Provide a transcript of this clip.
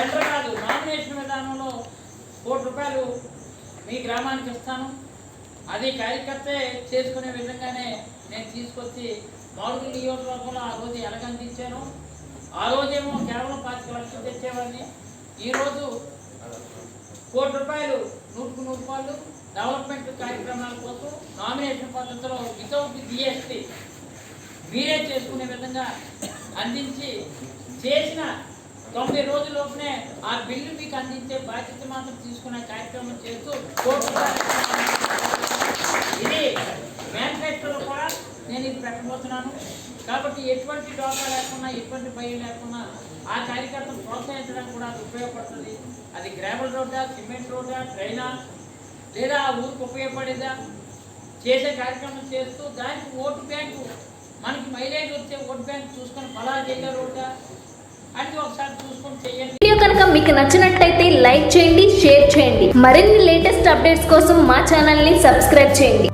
Tender కాదు nomination విధానంలో కోటి రూపాయలు మీ గ్రామానికి ఇస్తాను. అది కార్యకర్తే చేసుకునే విధంగానే నేను తీసుకొచ్చి మాడుగు నియోజకవర్గంలో ఆ రోజు ఎలగందించాను ఆ రోజేమో కేవలం పాతిక లక్షలు తెచ్చేవాడిని. ఈరోజు కోటి రూపాయలు నూటికి నూరు రూపాయలు డెవలప్మెంట్ కార్యక్రమాల కోసం నామినేషన్ పద్ధతిలో వితౌట్ జిఎస్టీ మీరే చేసుకునే విధంగా అందించి చేసిన తొంభై రోజుల్లోపునే ఆ బిల్లు మీకు అందించే బాధ్యత మాత్రం తీసుకునే కార్యక్రమం చేస్తూ ఇది మేనిఫెస్టోలో కూడా నేను ఇది పెట్టబోతున్నాను. కాబట్టి ఎటువంటి డోకా లేకుండా ఎటువంటి భయం లేకుండా ఆ కార్యకర్తను ప్రోత్సహించడానికి కూడా అది ఉపయోగపడుతుంది. అది గ్రావెల్ రోడ్డా సిమెంట్ రోడ్డా ట్రైనా లేదా ఆ ఊరికి ఉపయోగపడేదా? చేసే కార్యక్రమం చేస్తూ దానికి ఓటు బ్యాంకు మనకి మైలేజ్ వచ్చే ఓటు బ్యాంక్ చూసుకొని ఫలా జైలు రోడ్డా అని ఒకసారి చూసుకొని చేయండి వీడియో కనుక మీకు నచ్చినట్టయితే లైక్ చేయండి షేర్ చేయండి. మరిన్ని లేటెస్ట్ అప్డేట్స్ కోసం మా ఛానల్ని సబ్స్క్రైబ్ చేయండి.